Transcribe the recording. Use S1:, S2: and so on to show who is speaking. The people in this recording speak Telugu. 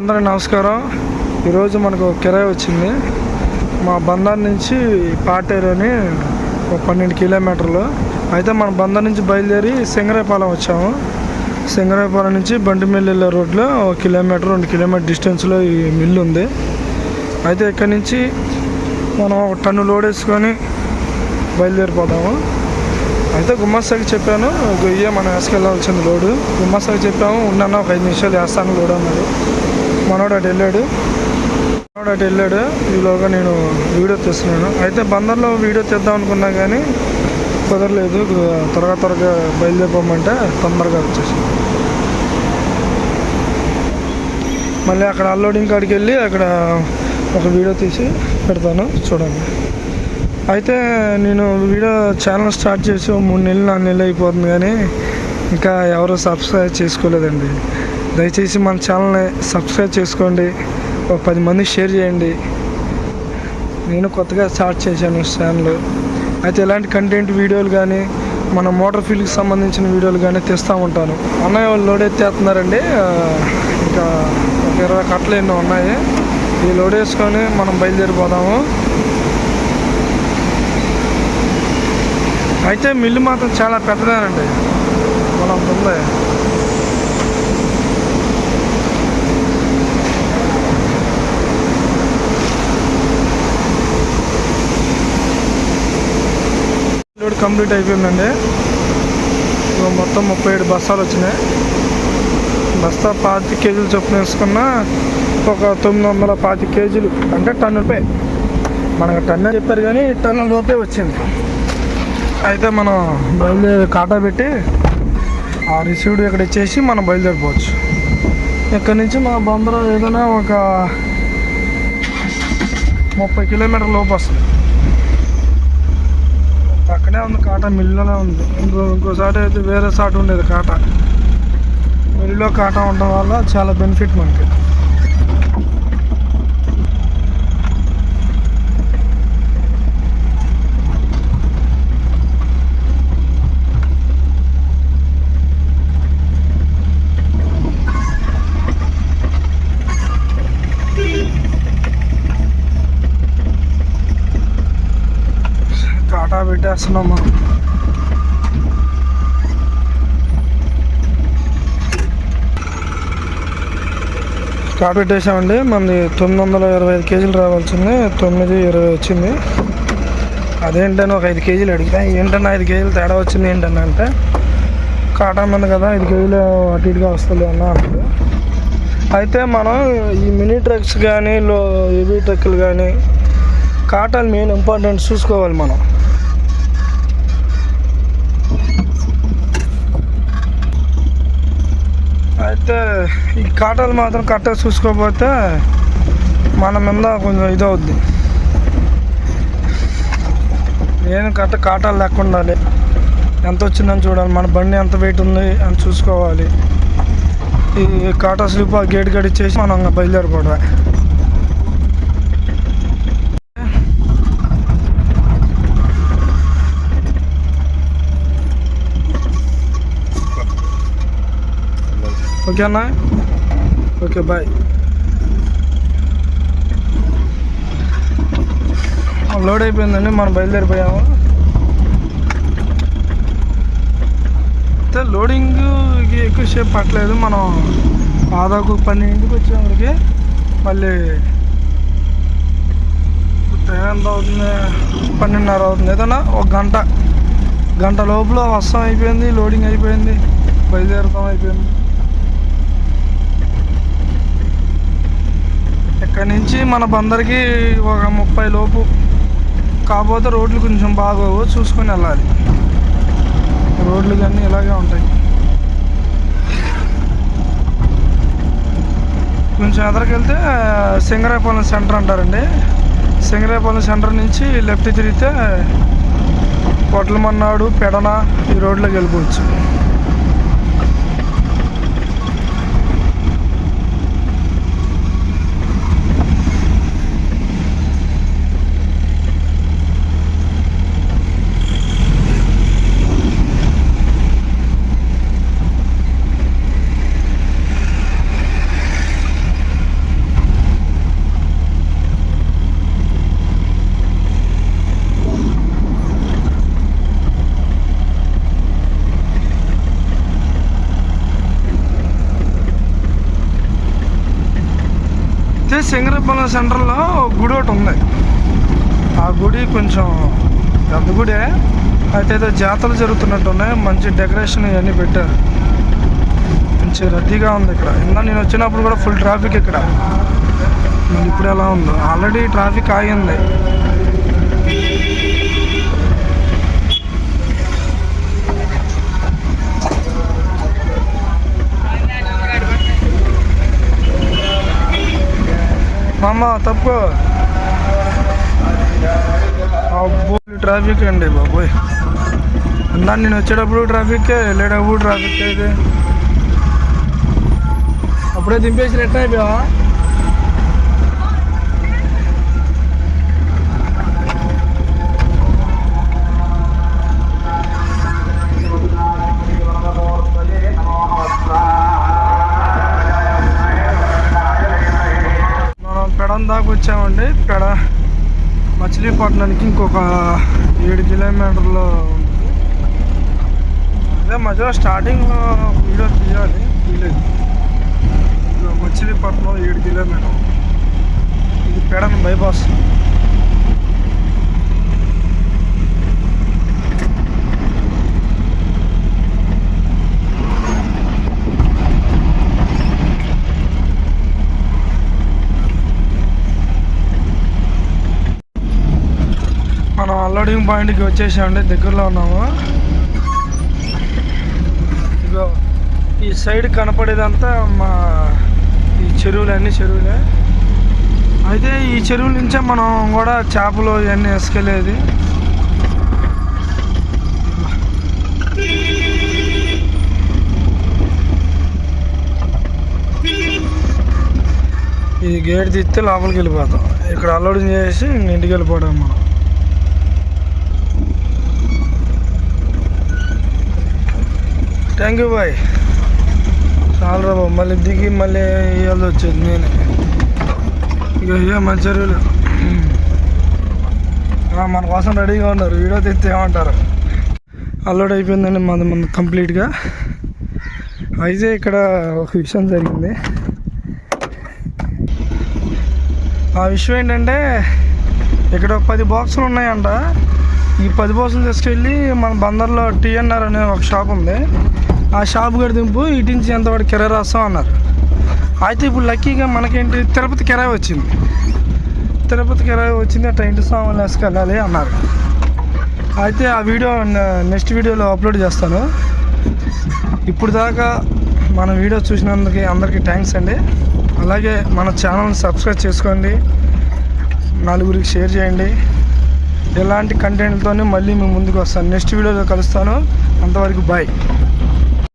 S1: అందరికీ నమస్కారం. ఈరోజు మనకు ఒక కిరాయి వచ్చింది. మా బందర్ నుంచి పాటేరు అని ఒక పన్నెండు కిలోమీటర్లు. అయితే మన బందర్ నుంచి బయలుదేరి సింగరాయపాలెం వచ్చాము. సింగరాయపాలెం నుంచి బండిమిల్లి వెళ్ళే రోడ్లో ఒక కిలోమీటర్ రెండు కిలోమీటర్ డిస్టెన్స్లో ఈ మిల్లు ఉంది. అయితే ఇక్కడి నుంచి మనం ఒక టన్ను లోడ్ వేసుకొని బయలుదేరిపోతాము. అయితే గుమ్మస్సాకి చెప్పాను గొయ్య మనం వేసుకెళ్ళాల్సింది లోడు. గుమ్మస్సాకి చెప్పాము ఉన్నాను ఒక ఐదు నిమిషాలు వేస్తాను లోడు అన్నాడు. మనోడు అటు వెళ్ళాడు. మనోడు అటు వెళ్ళాడు. ఈలోగా నేను వీడియో తీస్తున్నాను. అయితే బందర్లో వీడియో తీద్దాం అనుకున్నా కానీ కుదరలేదు. త్వరగా త్వరగా బయలుదేరిపోమంటే తొందరగా వచ్చేసి. మళ్ళీ అక్కడ అన్లోడింగ్ కాడికి వెళ్ళి అక్కడ ఒక వీడియో తీసి పెడతాను. చూడండి. అయితే నేను వీడియో ఛానల్ స్టార్ట్ చేసి మూడు నెలలు నాలుగు నెలలు అయిపోతుంది కానీ ఇంకా ఎవరు సబ్స్క్రైబ్ చేసుకోలేదండి. దయచేసి మన ఛానల్ని సబ్స్క్రైబ్ చేసుకోండి. ఒక పది మంది షేర్ చేయండి. నేను కొత్తగా స్టార్ట్ చేశాను ఛానల్. అయితే ఇలాంటి కంటెంట్ వీడియోలు కానీ మన మోటార్ ఫీల్డ్కి సంబంధించిన వీడియోలు కానీ తెస్తూ ఉంటాను. అన్నయ్య వాళ్ళు లోడ్ ఎత్తేస్తున్నారండి. ఇంకా ఒక ఇరవై కట్టలు ఎన్నో ఉన్నాయి. ఈ లోడ్ వేసుకొని మనం బయలుదేరిపోదాము. అయితే మిల్లు మాత్రం చాలా పెద్దదేనండి. మనం ఉంది. లోడ్ కంప్లీట్ అయిపోయిందండి. ఇప్పుడు మొత్తం ముప్పై ఏడు బస్తాలు వచ్చినాయి. బస్తా పాతి కేజీలు చొప్పున వేసుకున్న ఒక తొమ్మిది వందల పాతి కేజీలు అంటే టన్నుపై మనకు టన్ను చెప్పారు కానీ టన్ను లోపే వచ్చింది. అయితే మనం బయలుదేరి కాటా పెట్టి ఆ రిసీవ్డ్ ఇక్కడ ఇచ్చేసి మనం బయలుదేరిపోవచ్చు. ఇక్కడ నుంచి మా బందర ఏదైనా ఒక ముప్పై కిలోమీటర్ లోపు వస్తుంది. పక్కనే ఉంది కాటా మిల్లులోనే ఉంది. ఇంకో ఇంకోసారి అయితే వేరే సాట్ ఉండేది కాటా. మిల్లులో కాటా ఉండడం వల్ల చాలా బెనిఫిట్ మనకి. టాటా పెట్టేస్తున్నాం మనం స్టార్ట్ పెట్టేసామండి మనది తొమ్మిది వందల ఇరవై ఐదు కేజీలు రావాల్సింది. తొమ్మిది ఇరవై వచ్చింది. అదేంటని ఒక ఐదు కేజీలు అడిగితే ఏంటన్నా ఐదు కేజీలు తేడా వచ్చింది ఏంటన్నా? అంటే కాటా మంది కదా ఐదు కేజీలు అటు ఇటుగా వస్తుంది అన్న అన్నాడు అయితే మనం ఈ మినీ ట్రక్స్ కానీ లో హెవీ ట్రక్కులు కానీ కాటాలు మెయిన్ ఇంపార్టెంట్ చూసుకోవాలి మనం. అయితే ఈ కాటాలు మాత్రం కరెక్ట్గా చూసుకోకపోతే మన మీద కొంచెం ఇది నేను కరెక్ట్ కాటాలు లెక్క ఉండాలి ఎంత వచ్చిందని చూడాలి మన బండి ఎంత వెయిట్ ఉంది అని చూసుకోవాలి. ఈ కాటా స్లిప్ ఆ గేట్ గడిచేసి మనం బయలుదేరిపోవడం ఓకే అన్న ఓకే బాయ్ లోడ్ అయిపోయిందండి మనం బయలుదేరిపోయాము. అయితే లోడింగ్ ఎక్కువసేపు పట్టలేదు మనం ఆదాకు పన్నెండుకి వచ్చేవారికి మళ్ళీ టైం ఎంత అవుతుంది పన్నెండున్నర అవుతుంది. ఏదైనా ఒక గంట గంట లోపల వస్తాం అయిపోయింది లోడింగ్ అయిపోయింది బయలుదేరతాం అయిపోయింది. అక్కడి నుంచి మన బందరికి ఒక ముప్పై లోపు కాకపోతే రోడ్లు కొంచెం బాగోవు చూసుకొని వెళ్ళాలి. రోడ్లు కానీ ఇలాగే ఉంటాయి. కొంచెం ఎదరికెళ్తే సింగరాయపాలెం సెంటర్ అంటారండి. సింగరాయపాలెం సెంటర్ నుంచి లెఫ్ట్ తిరిగితే పొట్లమన్నాడు పెడన ఈ రోడ్లోకి వెళ్ళిపోవచ్చు. అయితే సింగరపాలెం సెంటర్లో గుడి ఒకటి ఉంది. ఆ గుడి కొంచెం పెద్ద గుడే. అయితే ఏదో జాతరలు జరుగుతున్నట్టు ఉన్నాయి మంచి డెకరేషన్ ఇవన్నీ పెట్టారు. మంచి రద్దీగా ఉంది ఇక్కడ. ఇందా నేను వచ్చినప్పుడు కూడా ఫుల్ ట్రాఫిక్ ఇక్కడ. ఇప్పుడు ఎలా ఉందో. ఆల్రెడీ ట్రాఫిక్ ఆగింది మామ తప్పుకో. అబ్బో ట్రాఫిక్ అండి బాబోయ్. అందా నేను వచ్చేటప్పుడు ట్రాఫిక్ వెళ్ళేటప్పుడు ట్రాఫిక్ అయితే అప్పుడే దింపేసి రెట్ అయిపోయావా? ఇక్కడ మచిలీపట్నానికి ఇంకొక ఏడు కిలోమీటర్లు ఉంటుంది అదే మధ్యలో స్టార్టింగ్ వీడియో తీయాలి. తీయలేదు మచిలీపట్నం ఏడు కిలోమీటర్ ఇది పెడన్ బైపాస్. మనం అన్లోడింగ్ పాయింట్కి వచ్చేసామండి దగ్గరలో ఉన్నాము. ఇగో ఈ సైడ్ కనపడేదంతా మా ఈ చెరువులు అన్ని చెరువులే. అయితే ఈ చెరువుల నుంచే మనం కూడా చేపలు ఇవన్నీ వేసుకెళ్ళేది. ఈ గేట్ తీస్తే లోపలికి వెళ్ళిపోతాం. ఇక్కడ అల్లోడింగ్ చేసి ఇంటికి వెళ్ళిపోవడం మనం. థ్యాంక్ యూ బాయ్ చాలు రా బాబు మళ్ళీ దిగి మళ్ళీ వేయాల్సి వచ్చేది నేను. ఇక ఇవే మన మన కోసం రెడీగా ఉన్నారు. వీడియో తెస్తే ఏమంటారు? అల్లోడ్ అయిపోయిందండి మన మన కంప్లీట్గా. అయితే ఇక్కడ ఒక విషయం జరిగింది. ఆ విషయం ఏంటంటే ఇక్కడ ఒక పది బాక్సులు ఉన్నాయంట. ఈ పది బాక్సులు తీసుకెళ్ళి మన బందర్లో టీఎన్ఆర్ అనే ఒక షాప్ ఉంది. ఆ షాప్ గడి దింపు ఇటు నుంచి ఎంతవాడు కిరాయి రాస్తాం అన్నారు. అయితే ఇప్పుడు లక్కీగా మనకేంటి తిరుపతి కిరాయి వచ్చింది. తిరుపతి కిరాయి వచ్చింది అట్లా ఇంటి సామాన్లు వేసుకెళ్ళాలి అన్నారు. అయితే ఆ వీడియో నెక్స్ట్ వీడియోలో అప్లోడ్ చేస్తాను. ఇప్పుడు దాకా మన వీడియో చూసినందుకు అందరికీ థ్యాంక్స్ అండి. అలాగే మన ఛానల్ని సబ్స్క్రైబ్ చేసుకోండి. నలుగురికి షేర్ చేయండి. ఇలాంటి కంటెంట్తోనే మళ్ళీ మేము ముందుకు వస్తాను. నెక్స్ట్ వీడియోలో కలుస్తాను. అంతవరకు బాయ్.